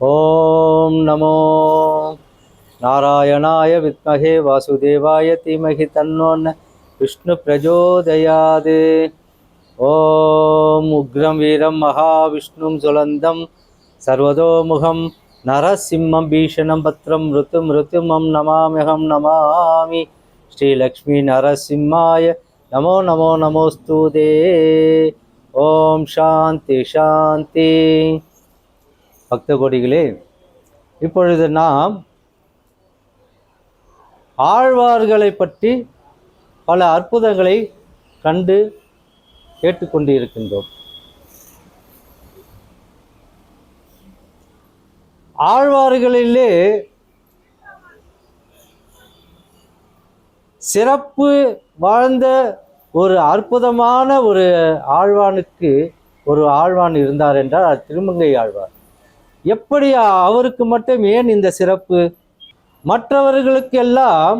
ஓம் நமோ. நாராயணாய வித்மகே வாசுதேவாய தீமகி தன்னோன்ன விஷ்ணு பிரஜோதயாது. ஓம் உக்ரம் வீரம் மகாவிஷ்ணும் சுலந்தம். சர்வதோமுகம் நரசிம்மம் பீஷணம் பத்ரம் ருத்தும் ருத்துமம் நமாமிகம் நமாமி. ஸ்ரீலக்ஷ்மி நரசிம்மாய நமோ நமோ நமோஸ்து தே ஓம் சாந்தி சாந்தி. பக்த கோடிகளே இப்பொழுது நாம் ஆழ்வார்களை பற்றி பல அற்புதங்களை கண்டு கேட்டுக்கொண்டு இருக்கின்றோம் ஆழ்வார்களிலே சிறப்பு வாழ்ந்த ஒரு அற்புதமான ஒரு ஆழ்வானுக்கு ஒரு ஆழ்வான் இருந்தார் என்றால் அது திருமங்கை ஆழ்வார் எப்படி அவருக்கு மட்டும் ஏன் இந்த சிறப்பு? மற்றவர்களுக்கெல்லாம்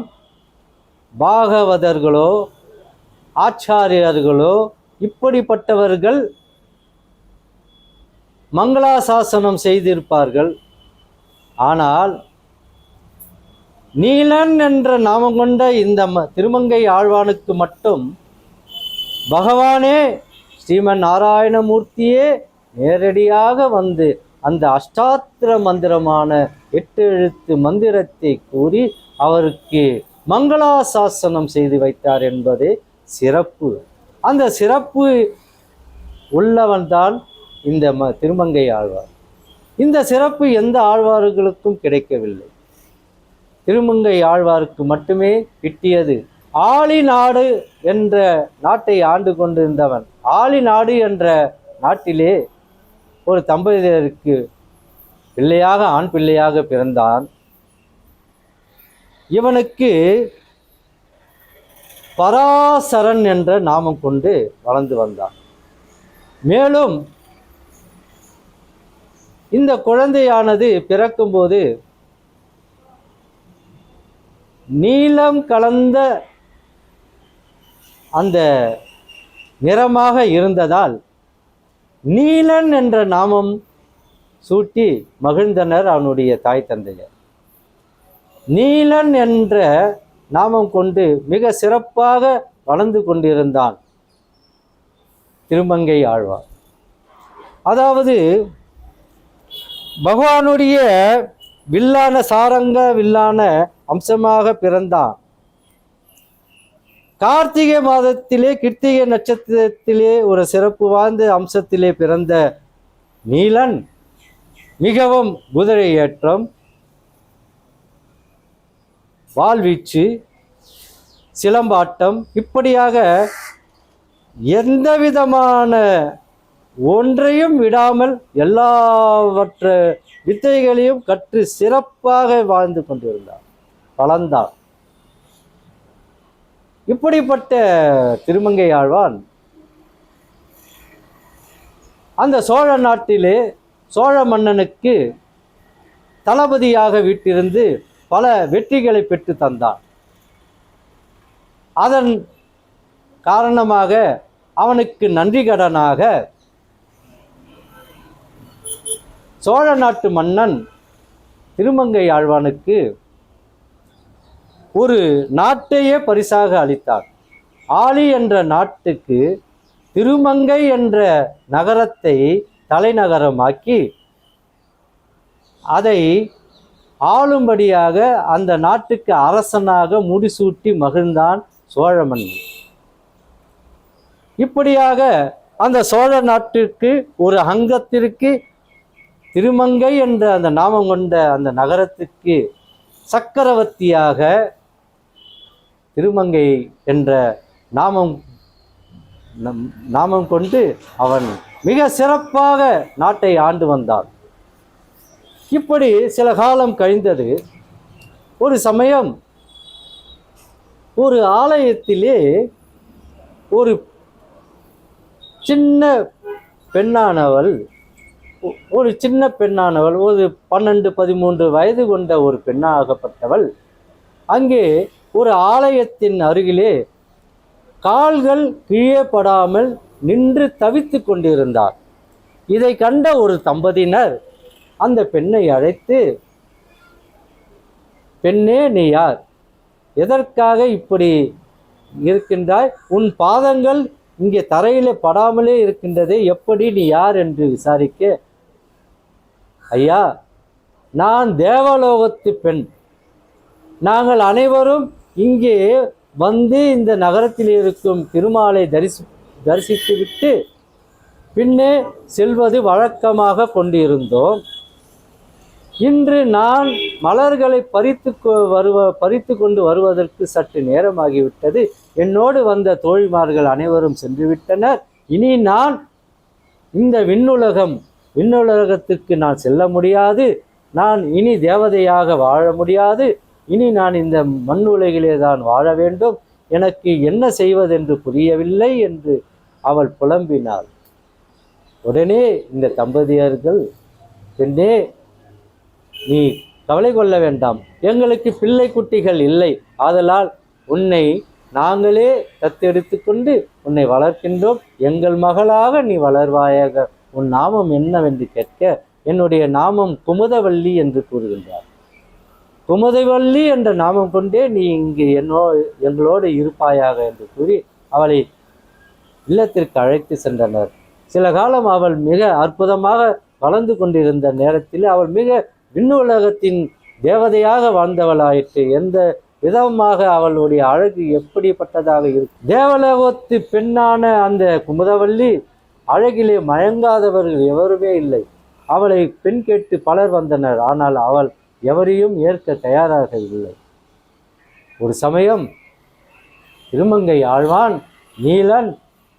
பாகவதர்களோ ஆச்சாரியர்களோ இப்படிப்பட்டவர்கள் மங்களாசாசனம் செய்திருப்பார்கள். ஆனால் நீலன் என்ற நாமம் கொண்ட இந்த ம திருமங்கை ஆழ்வானுக்கு மட்டும் பகவானே ஸ்ரீமன் நாராயணமூர்த்தியே நேரடியாக வந்து அந்த அஷ்டாத்திர மந்திரமான எட்டு எழுத்து மந்திரத்தை கூறி அவருக்கு மங்களாசாசனம் செய்து வைத்தார் என்பதே சிறப்பு. அந்த சிறப்பு உள்ளவன்தான் இந்த ம திருமங்கை ஆழ்வார். இந்த சிறப்பு எந்த ஆழ்வார்களுக்கும் கிடைக்கவில்லை. திருமங்கை ஆழ்வாருக்கு மட்டுமே கிட்டியது. ஆளி நாடு என்ற நாட்டை ஆண்டு கொண்டிருந்தவன். ஆளி நாடு என்ற நாட்டிலே ஒரு தம்பதியருக்கு பிள்ளையாக ஆண் பிள்ளையாக பிறந்தான். இவனுக்கு பராசரன் என்ற நாமம் கொண்டு வளர்ந்து வந்தான். மேலும் இந்த குழந்தையானது பிறக்கும்போது நீலம் கலந்த அந்த நிறமாக இருந்ததால் நீலன் என்ற நாமம் சூட்டி மகிழ்ந்தனர் அவனுடைய தாய் தந்தையர். நீலன் என்ற நாமம் கொண்டு மிக சிறப்பாக வளர்ந்து கொண்டிருந்தான் திருமங்கை ஆழ்வார். அதாவது பகவானுடைய வில்லான சாரங்க வில்லான அம்சமாக பிறந்தான். கார்த்திகை மாதத்திலே கிருத்திகை நட்சத்திரத்திலே ஒரு சிறப்பு வாய்ந்த அம்சத்திலே பிறந்த நீலன் மிகவும் குதிரை ஏற்றம் வாழ்வீச்சு சிலம்பாட்டம். இப்படியாக எந்த விதமான ஒன்றையும் விடாமல் எல்லாவற்ற வித்தைகளையும் கற்று சிறப்பாக வாழ்ந்து கொண்டிருந்தார். வளர்ந்தார். இப்படிப்பட்ட திருமங்கை ஆழ்வான் அந்த சோழ நாட்டிலே சோழ மன்னனுக்கு தளபதியாக வீட்டிருந்து பல வெற்றிகளை பெற்று தந்தான். அதன் காரணமாக அவனுக்கு நன்றி கடனாக சோழ நாட்டு மன்னன் திருமங்கை ஆழ்வானுக்கு ஒரு நாட்டையே பரிசாக அளித்தார். ஆலி என்ற நாட்டுக்கு திருமங்கை என்ற நகரத்தை தலைநகரமாக்கி அதை ஆளும்படியாக அந்த நாட்டுக்கு அரசனாக முடிசூட்டி மகிழ்ந்தான் சோழ மன்னன் இப்படியாக அந்த சோழ நாட்டிற்கு ஒரு அங்கத்திற்கு திருமங்கை என்ற அந்த நாமம் கொண்ட அந்த நகரத்துக்கு சக்கரவர்த்தியாக திருமங்கை என்ற நாமம் நம் நாமம் கொண்டு அவன் மிக சிறப்பாக நாட்டை ஆண்டு வந்தான். இப்படி சில காலம் கழிந்தது ஒரு சமயம் ஒரு ஆலயத்திலே ஒரு சின்ன பெண்ணானவள் ஒரு சின்ன பெண்ணானவள் ஒரு பன்னெண்டு பதிமூன்று வயது கொண்ட ஒரு பெண்ணாகப்பட்டவள் அங்கே ஒரு ஆலயத்தின் அருகிலே கால்கள் கீழே படாமல் நின்று தவித்து கொண்டிருந்தார். இதை கண்ட ஒரு தம்பதியினர் அந்த பெண்ணை அழைத்து பெண்ணே நீ யார்? எதற்காக இப்படி இருக்கின்றாய்? உன் பாதங்கள் இங்கே தரையிலே படாமலே இருக்கின்றதே எப்படி நீ யார் என்று விசாரிக்க? ஐயா நான் தேவலோகத்து பெண். நாங்கள் அனைவரும் இங்கே வந்து இந்த நகரத்தில் இருக்கும் திருமாலை தரிசி தரிசித்துவிட்டு பின்னே செல்வது வழக்கமாக கொண்டிருந்தோம். இன்று நான் மலர்களை பறித்து கொ- வருவ பறித்து கொண்டு வருவதற்கு சற்று நேரமாகிவிட்டது. என்னோடு வந்த தோழிமார்கள் அனைவரும் சென்றுவிட்டனர் இனி நான் இந்த விண்ணுலகம் விண்ணுலகத்திற்கு நான் செல்ல முடியாது. நான் இனி தேவதையாக வாழ முடியாது. இனி நான் இந்த மண் உலகிலே தான் வாழ வேண்டும். எனக்கு என்ன செய்வதென்று புரியவில்லை என்று அவள் புலம்பினாள். உடனே இந்த தம்பதியர்கள் பெண்ணே நீ கவலை கொள்ள வேண்டாம். எங்களுக்கு பிள்ளை குட்டிகள் இல்லை. ஆதலால் உன்னை நாங்களே தத்தெடுத்து கொண்டு உன்னை வளர்க்கின்றோம். எங்கள் மகளாக நீ வளர்வாயாக. உன் நாமம் என்னவென்று கேட்க என்னுடைய நாமம் குமுதவள்ளி என்று கூறுகின்றார். குமுதவள்ளி என்ற நாமம் கொண்டே நீ இங்கு என்னோ எங்களோடு இருப்பாயாக என்று கூறி அவளை இல்லத்திற்கு அழைத்து சென்றனர். சில காலம் அவள் மிக அற்புதமாக வளர்ந்து கொண்டிருந்த நேரத்தில் அவள் மிக விண்ணுலகத்தின் தேவதையாக வாழ்ந்தவளாயிற்று. எந்த விதமாக அவளுடைய அழகு எப்படிப்பட்டதாக இருக்கும் தேவலோகத்து பெண்ணான அந்த குமுதவள்ளி அழகிலே மயங்காதவர்கள் எவருமே இல்லை. அவளை பெண் கேட்டு பலர் வந்தனர். ஆனால் அவள் எவரையும் ஏற்க தயாராக இல்லை. ஒரு சமயம் திருமங்கை ஆழ்வான் நீலன்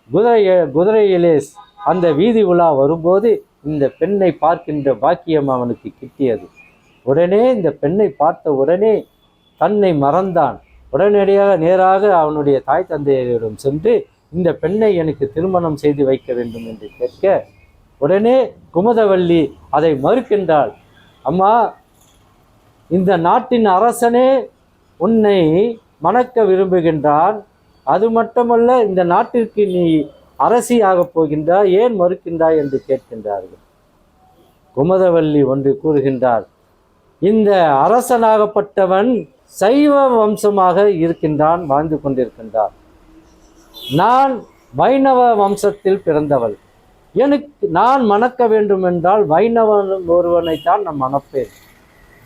குதிரை குதிரையிலே அந்த வீதி உலா வரும்போது இந்த பெண்ணை பார்க்கின்ற பாக்கியம் அவனுக்கு கிட்டியது. உடனே இந்த பெண்ணை பார்த்த உடனே தன்னை மறந்தான். உடனடியாக நேராக அவனுடைய தாய் தந்தையரிடம் சென்று இந்த பெண்ணை எனக்கு திருமணம் செய்து வைக்க வேண்டும் என்று கேட்க உடனே குமுதவள்ளி அதை மறுக்கின்றாள். அம்மா இந்த நாட்டின் அரசனே உன்னை மணக்க விரும்புகின்றான். அது மட்டுமல்ல இந்த நாட்டிற்கு நீ அரசியாகப் போகின்றாய் ஏன் மறுக்கின்றாய் என்று கேட்கின்றார்கள். குமதவல்லி ஒன்று கூறுகின்றார் இந்த அரசனாகப்பட்டவன் சைவ வம்சமாக இருக்கின்றான் வாழ்ந்து கொண்டிருக்கின்றான். நான் வைணவ வம்சத்தில் பிறந்தவள். எனக்கு நான் மணக்க வேண்டும் என்றால் வைணவன் ஒருவனைத்தான் நான் மணப்பேன்.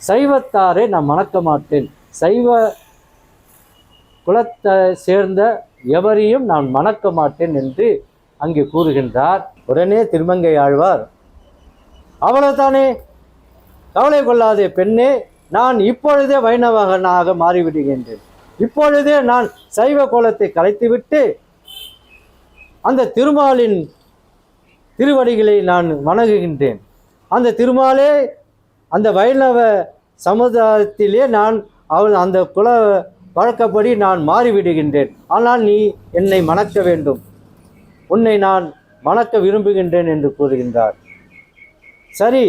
சைவத்தாரை நான் மணக்க மாட்டேன். சைவ குலத்தை சேர்ந்த எவரையும் நான் மணக்க மாட்டேன் என்று அங்கே கூறுகின்றார். உடனே திருமங்கை ஆழ்வார் அவ்வளவுதானே? கவலை கொள்ளாதே பெண்ணே நான் இப்பொழுதே வைணவகனாக மாறிவிடுகின்றேன். இப்பொழுதே நான் சைவ கோலத்தை கலைத்துவிட்டு அந்த திருமாலின் திருவடிகளை நான் வணங்குகின்றேன். அந்த திருமாலே அந்த வைணவ சமுதாயத்திலே நான் அவள் அந்த குல வழக்கப்படி நான் மாறிவிடுகின்றேன். ஆனால் நீ என்னை மணக்க வேண்டும். உன்னை நான் மணக்க விரும்புகின்றேன் என்று கூறுகின்றார். சரி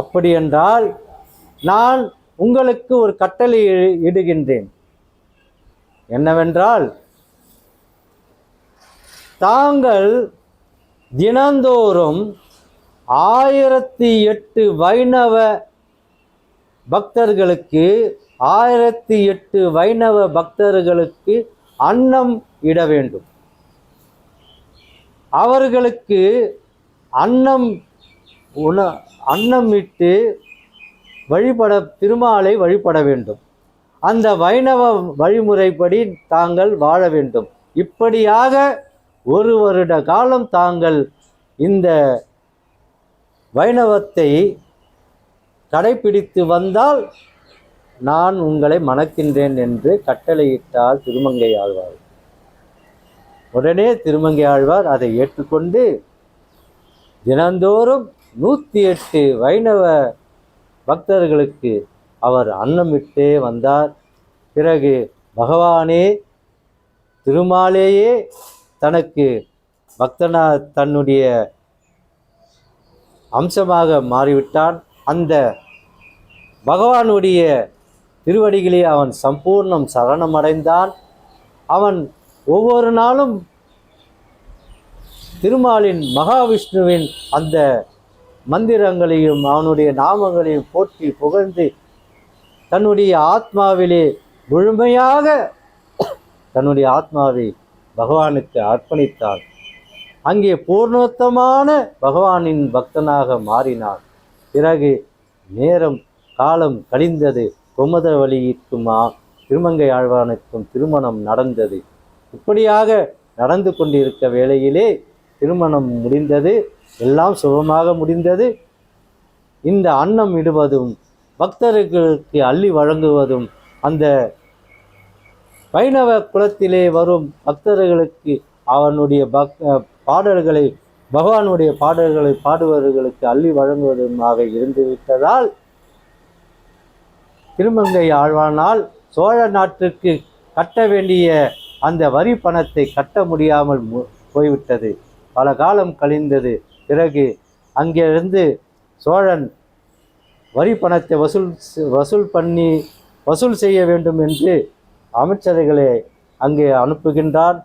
அப்படி என்றால் நான் உங்களுக்கு ஒரு கட்டளை இடுகின்றேன். என்னவென்றால் தாங்கள் தினந்தோறும் ஆயிரத்தி எட்டு வைணவ பக்தர்களுக்கு ஆயிரத்தி எட்டு வைணவ பக்தர்களுக்கு அன்னம் இட வேண்டும். அவர்களுக்கு அன்னம் உண அன்னம் இட்டு வழிபட திருமாலை வழிபட வேண்டும். அந்த வைணவ வழிமுறைப்படி தாங்கள் வாழ வேண்டும். இப்படியாக ஒரு வருட காலம் தாங்கள் இந்த வைணவத்தை கடைபிடித்து வந்தால் நான் உங்களை மணக்கின்றேன் என்று கட்டளையிட்டால் திருமங்கை ஆழ்வார். உடனே திருமங்கை ஆழ்வார் அதை ஏற்றுக்கொண்டு தினந்தோறும் நூற்றி எட்டு வைணவ பக்தர்களுக்கு அவர் அன்னமிட்டே வந்தார். பிறகு பகவானே திருமாலேயே தனக்கு பக்தனா தன்னுடைய அம்சமாக மாறிவிட்டான். அந்த பகவானுடைய திருவடிகளே அவன் சம்பூர்ணம் சரணமடைந்தான். அவன் ஒவ்வொரு நாளும் திருமாலின் மகாவிஷ்ணுவின் அந்த மந்திரங்களையும் அவனுடைய நாமங்களையும் போற்றி புகழ்ந்து தன்னுடைய ஆத்மாவிலே முழுமையாக தன்னுடைய ஆத்மாவை பகவானுக்கு அர்ப்பணித்தான். அங்கே பூர்ணோத்தமான பகவானின் பக்தனாக மாறினான் பிறகு நேரம் காலம் கழிந்தது குமதவழிக்கும் திருமங்கை ஆழ்வானுக்கும் திருமணம் நடந்தது. இப்படியாக நடந்து கொண்டிருக்க வேளையிலே திருமணம் முடிந்தது எல்லாம் சுபமாக முடிந்தது. இந்த அன்னம் இடுவதும் பக்தர்களுக்கு அள்ளி வழங்குவதும் அந்த வைணவ குலத்திலே வரும் பக்தர்களுக்கு அவனுடைய பக் பாடல்களை பகவானுடைய பாடல்களை பாடுபவர்களுக்கு அள்ளி வழங்குவதுமாக இருந்துவிட்டதால் திருமங்கை ஆழ்வானால் சோழ நாட்டுக்கு கட்ட வேண்டிய அந்த வரி பணத்தை கட்ட முடியாமல் போய்விட்டது. பல காலம் கழிந்தது. பிறகு அங்கிருந்து சோழன் வரி பணத்தை வசூல் வசூல் பண்ணி வசூல் செய்ய வேண்டும் என்று அமைச்சர்களை அங்கே அனுப்புகின்றான்.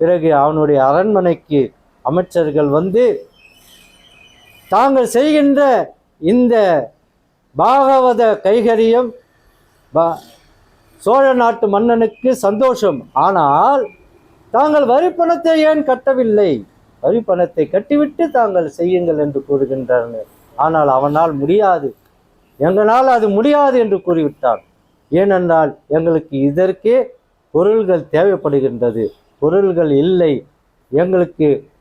பிறகு அவனுடைய அரண்மனைக்கு அமைச்சர்கள் வந்து தாங்கள் செய்கின்ற இந்த பாகவத கைகரியம் ப- சோழ நாட்டு மன்னனுக்கு சந்தோஷம். ஆனால் தாங்கள் வரி பணத்தை ஏன் கட்டவில்லை? வரி பணத்தை கட்டிவிட்டு தாங்கள் செய்யுங்கள் என்று கூறுகின்றனர். ஆனால் அவனால் முடியாது. எங்களால் அது முடியாது என்று கூறிவிட்டான். ஏனென்றால் எங்களுக்கு இதற்கே பொருள்கள் தேவைப்படுகின்றது. பொருள்கள் இல்லை. எங்களுக்கு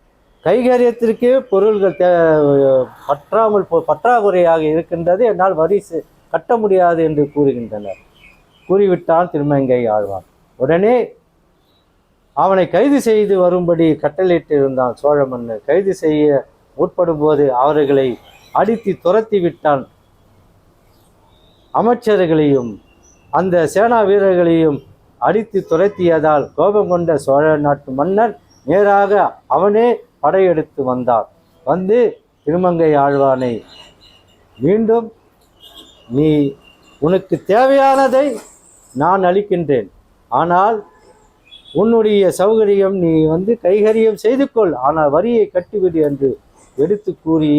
கைகரியத்திற்கு பொருள்கள் தே பற்றாமல் போ- பற்றாக்குறையாக இருக்கின்றது. என்னால் வரி கட்ட முடியாது என்று கூறுகின்றனர். கூறிவிட்டான் திருமங்கை ஆழ்வான். உடனே அவனை கைது செய்து வரும்படி கட்டளையிட்டு இருந்தான் சோழ மன்னர். கைது செய்ய முற்படும் போது அவர்களை அடித்து துரத்தி விட்டான் அமைச்சர்களையும் அந்த சேனா வீரர்களையும் அடித்து துரத்தியதால் கோபம் கொண்ட சோழ நாட்டு மன்னர் நேராக அவனே படையெடுத்து வந்தார். வந்து திருமங்கை ஆழ்வானை மீண்டும் நீ உனக்கு தேவையானதை நான் அளிக்கின்றேன். ஆனால் உன்னுடைய சௌகரியம் நீ வந்து கைகரியம் செய்து கொள். ஆனால் வரியை கட்டிவிடு என்று எடுத்து கூறி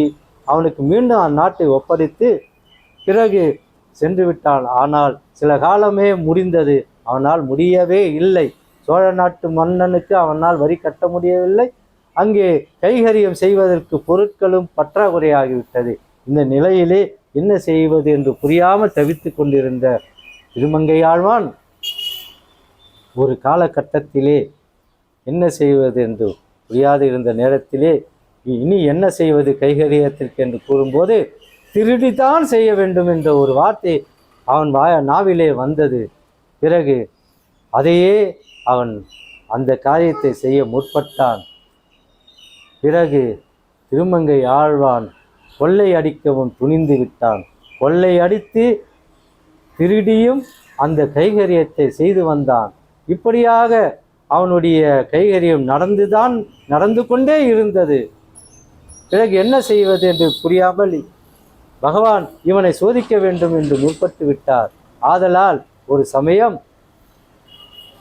அவனுக்கு மீண்டும் அந்நாட்டை ஒப்படைத்து பிறகு சென்று விட்டான். ஆனால் சில காலமே முடிந்தது. அவனால் முடியவே இல்லை. சோழ நாட்டு மன்னனுக்கு அவனால் வரி கட்ட முடியவில்லை. அங்கே கைகரியம் செய்வதற்கு பொருட்களும் பற்றாக்குறையாகிவிட்டது. இந்த நிலையிலே என்ன செய்வது என்று புரியாமல் தவித்து கொண்டிருந்த திருமங்கையாழ்வான் ஒரு காலகட்டத்திலே என்ன செய்வது என்று புரியாது இருந்த நேரத்திலே இனி என்ன செய்வது கைகரியத்திற்கு? என்று கூறும்போது திருடித்தான் செய்ய வேண்டும் என்ற ஒரு வார்த்தை அவன் வாய நாவிலே வந்தது. பிறகு அதையே அவன் அந்த காரியத்தை செய்ய முற்பட்டான். பிறகு திருமங்கை ஆழ்வான் கொள்ளை அடிக்கவும் துணிந்து விட்டான். கொள்ளை அடித்து திருடியும் அந்த கைகரியத்தை செய்து வந்தான். இப்படியாக அவனுடைய கைகரியம் நடந்துதான் நடந்து கொண்டே இருந்தது. பிறகு என்ன செய்வது என்று புரியாமல் பகவான் இவனை சோதிக்க வேண்டும் என்று முற்பட்டு விட்டார். ஆதலால் ஒரு சமயம்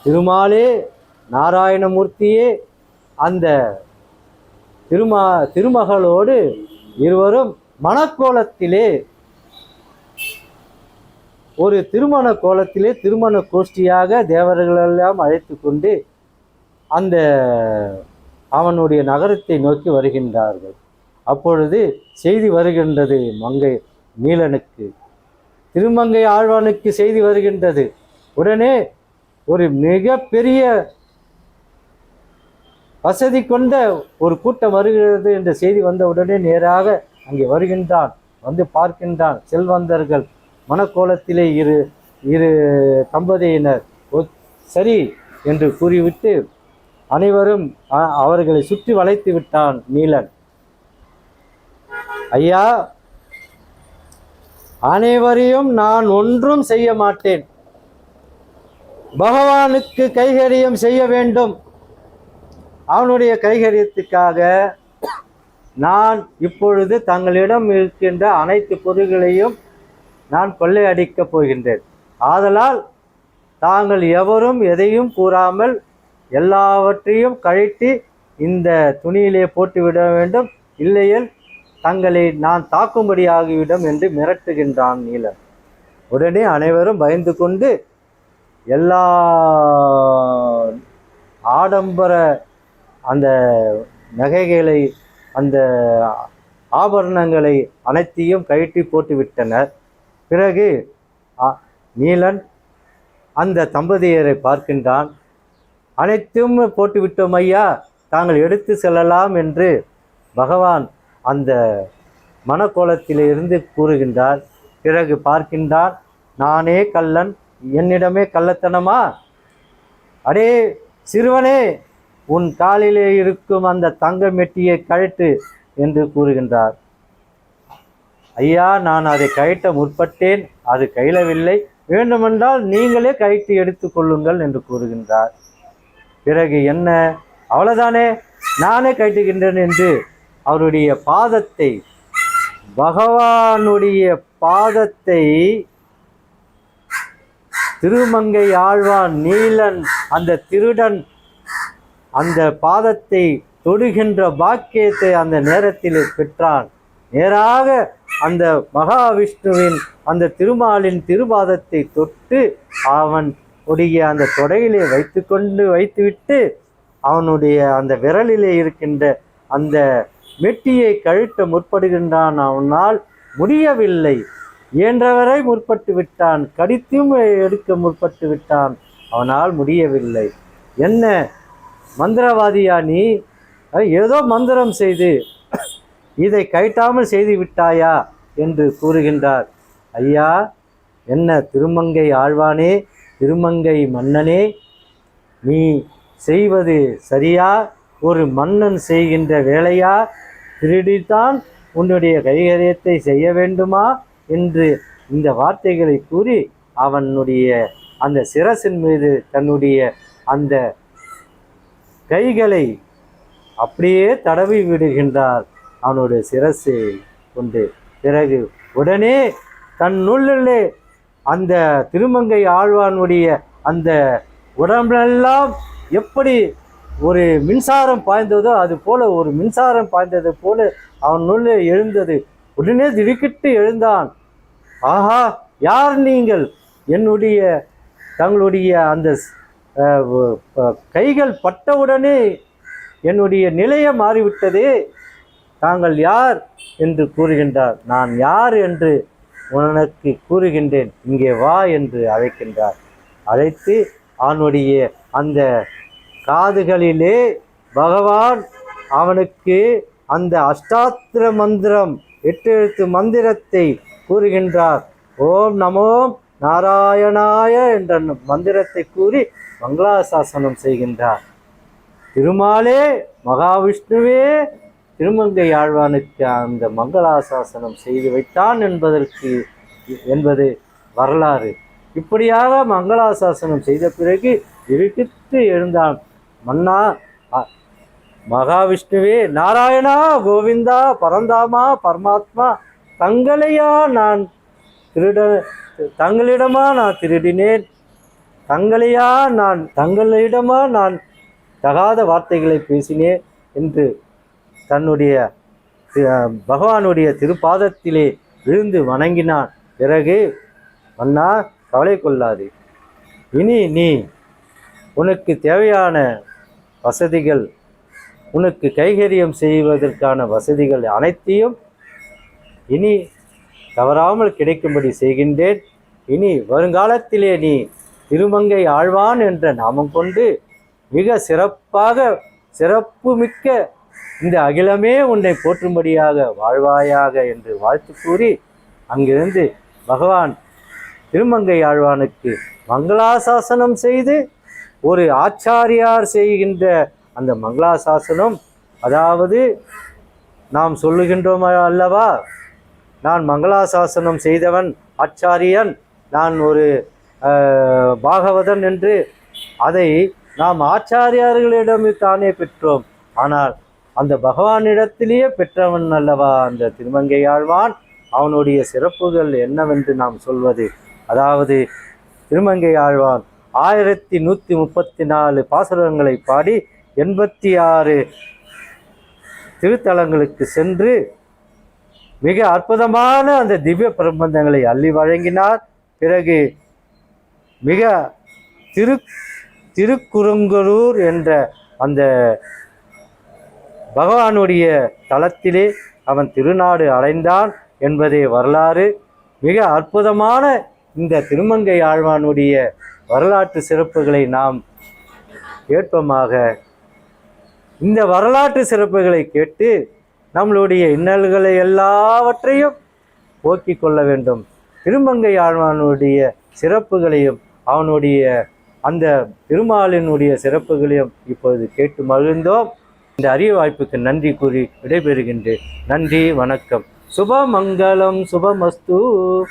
திருமாலே நாராயணமூர்த்தியே அந்த திருமா திருமகளோடு இருவரும் மணக்கோலத்திலே ஒரு திருமண கோலத்திலே திருமண கோஷ்டியாக தேவர்களெல்லாம் அழைத்து கொண்டு அந்த அவனுடைய நகரத்தை நோக்கி வருகின்றார்கள். அப்பொழுது செய்தி வருகின்றது மங்கை நீலனுக்கு. திருமங்கை ஆழ்வானுக்கு செய்தி வருகின்றது. உடனே ஒரு மிக பெரிய வசதி கொண்ட ஒரு கூட்டம் வருகிறது என்ற செய்தி வந்தவுடனே நேராக அங்கே வருகின்றான் வந்து பார்க்கின்றான். செல்வந்தர்கள் மணக்கோலத்திலே இரு இரு தம்பதியினர். சரி என்று கூறிவிட்டு அனைவரும் அவர்களை சுற்றி வளைத்து விட்டான் நீலன். ஐயா அனைவரையும் நான் ஒன்றும் செய்ய மாட்டேன். பகவானுக்கு கைகரியம் செய்ய வேண்டும். அவனுடைய கைகரியத்துக்காக நான் இப்பொழுது தங்களிடம் இருக்கின்ற அனைத்து பொருள்களையும் நான் கொள்ளையடிக்கப் போகின்றேன். ஆதலால் தாங்கள் எவரும் எதையும் கூறாமல் எல்லாவற்றையும் கழட்டி இந்த துணியிலே போட்டுவிட வேண்டும். இல்லையில் தங்களை நான் தாக்கும்படியாகிவிடும் என்று மிரட்டுகின்றான் நீலன். உடனே அனைவரும் பயந்து கொண்டு எல்லா ஆடம்பர அந்த நகைகளை அந்த ஆபரணங்களை அனைத்தையும் கழட்டி போட்டு விட்டனர். பிறகு நீலன் அந்த தம்பதியரை பார்க்கின்றான். அனைத்தும் போட்டு விட்டோம் ஐயா தாங்கள் எடுத்து செல்லலாம் என்று பகவான் அந்த மனக்கோலத்திலிருந்து கூறுகின்றார். பிறகு பார்க்கின்றான் நானே கள்ளன் என்னிடமே கள்ளத்தனமா? அடே சிறுவனே உன் காலிலே இருக்கும் அந்த தங்க மெட்டியை கழட்டு என்று கூறுகின்றார். ஐயா நான் அதை கழட்ட முற்பட்டேன். அது கையிலவில்லை வேண்டுமென்றால் நீங்களே கழட்டி எடுத்து கொள்ளுங்கள் என்று கூறுகின்றார். பிறகு என்ன? அவ்வளவுதானே? நானே கழட்டுகின்றேன் என்று அவருடைய பாதத்தை பகவானுடைய பாதத்தை திருமங்கை ஆழ்வான் நீலன் அந்த திருடன் அந்த பாதத்தை தொடுகின்ற பாக்கியத்தை அந்த நேரத்தில் பெற்றான். நேராக அந்த மகாவிஷ்ணுவின் அந்த திருமாலின் திருபாதத்தை தொட்டு அவன் உடைய அந்த தொடையிலே வைத்துக்கொண்டு வைத்துவிட்டு அவனுடைய அந்த விரலிலே இருக்கின்ற அந்த மெட்டியை கழுட்ட முற்படுகின்றான். அவனால் முடியவில்லை. இயன்றவரை முற்பட்டு விட்டான். கடித்தும் எடுக்க முற்பட்டு விட்டான். அவனால் முடியவில்லை. என்ன? மந்திரவாதியா நீ? ஏதோ மந்திரம் செய்து இதை கைட்டாமல் செய்து விட்டாயா? என்று கூறுகின்றார். ஐயா என்ன திருமங்கை ஆழ்வானே திருமங்கை மன்னனே நீ செய்வது சரியா? ஒரு மன்னன் செய்கின்ற வேலையா? திருடித்தான் உன்னுடைய கைகரியத்தை செய்ய வேண்டுமா? என்று இந்த வார்த்தைகளை கூறி அவனுடைய அந்த சிரசின் மீது தன்னுடைய அந்த கைகளை அப்படியே தடவி விடுகின்றார். அவனுடைய சிரசை கொண்டு பிறகு உடனே தன் நுள்ளிலே அந்த திருமங்கை ஆழ்வானுடைய அந்த உடம்பெல்லாம் எப்படி ஒரு மின்சாரம் பாய்ந்ததோ அது போல ஒரு மின்சாரம் பாய்ந்தது போல அவன் உள்ளே எழுந்தது. உடனே திடுக்கிட்டு எழுந்தான். ஆஹா யார் நீங்கள்? என்னுடைய தங்களுடைய அந்த கைகள் பட்டவுடனே என்னுடைய நிலையை மாறிவிட்டதே. தாங்கள் யார் என்று கூறுகின்றார். நான் யார் என்று உனக்கு கூறுகின்றேன். இங்கே வா என்று அழைக்கின்றார். அழைத்து அவனுடைய அந்த காதுகளிலே பகவான் அவனுக்கு அந்த அஷ்டாத்திர மந்திரம் எட்டு எழுத்து மந்திரத்தை கூறுகின்றார். ஓம் நமோ நாராயணாய என்ற மந்திரத்தை கூறி மங்களாசாசனம் செய்கின்றார். திருமாலே மகாவிஷ்ணுவே திருமங்கை ஆழ்வானுக்கு அந்த மங்களாசாசனம் செய்து வைத்தான் என்பதற்கு என்பது வரலாறு. இப்படியாக மங்களாசாசனம் செய்த பிறகு இருக்கிட்டு எழுந்தான். மன்னா மகாவிஷ்ணுவே நாராயணா கோவிந்தா பரந்தாமா பரமாத்மா தங்களையா நான் திருட தங்களிடமா நான் திருடினேன். தங்களையா நான் தங்களிடமா நான் தகாத வார்த்தைகளை பேசினேன் என்று தன்னுடைய பகவானுடைய திருப்பாதத்திலே விழுந்து வணங்கினான். பிறகு அண்ணா கவலை கொள்ளாது. இனி நீ உனக்கு தேவையான வசதிகள் உனக்கு கைகரியம் செய்வதற்கான வசதிகள் அனைத்தையும் இனி தவறாமல் கிடைக்கும்படி செய்கின்றேன். இனி வருங்காலத்திலே நீ திருமங்கை ஆழ்வான் என்ற நாமம் கொண்டு மிக சிறப்பாக சிறப்புமிக்க இந்த அகிலமே உன்னை போற்றும்படியாக வாழ்வாயாக என்று வாழ்த்து கூறி அங்கிருந்து பகவான் திருமங்கை ஆழ்வானுக்கு மங்களாசாசனம் செய்து ஒரு ஆச்சாரியார் செய்கின்ற அந்த மங்களாசாசனம் அதாவது நாம் சொல்லுகின்றோம் அல்லவா? நான் மங்களாசாசனம் செய்தவன் ஆச்சாரியன் நான் ஒரு பாகவதன் என்று அதை நாம் ஆச்சாரியார்களிடம் தானே பெற்றோம். ஆனால் அந்த பகவானிடத்திலேயே பெற்றவன் அல்லவா? அந்த திருமங்கையாழ்வான் அவனுடைய சிறப்புகள் என்னவென்று நாம் சொல்வது. அதாவது திருமங்கை ஆழ்வான் ஆயிரத்தி நூற்றி முப்பத்தி நாலு பாசுரங்களை பாடி எண்பத்தி ஆறு திருத்தலங்களுக்கு சென்று மிக அற்புதமான அந்த திவ்ய பிரபந்தங்களை அள்ளி வழங்கினார். பிறகு மிக திரு திருக்குறுங்குரூர் என்ற அந்த பகவானுடைய தலத்திலே அவன் திருநாடு அடைந்தான் என்பதே வரலாறு. மிக அற்புதமான இந்த திருமங்கை ஆழ்வானுடைய வரலாற்று சிறப்புகளை நாம் கேட்போமாக. இந்த வரலாற்று சிறப்புகளை கேட்டு நம்மளுடைய இன்னல்களை எல்லாவற்றையும் போக்கிக் கொள்ள வேண்டும். திருமங்கை ஆழ்வானுடைய சிறப்புகளையும் அவனுடைய அந்த திருமாலினுடைய சிறப்புகளையும் இப்பொழுது கேட்டு மகிழ்ந்தோம். இந்த அரிய வாய்ப்புக்கு நன்றி கூறி விடைபெறுகின்றேன். நன்றி வணக்கம். சுபமங்கலம் சுபமஸ்து.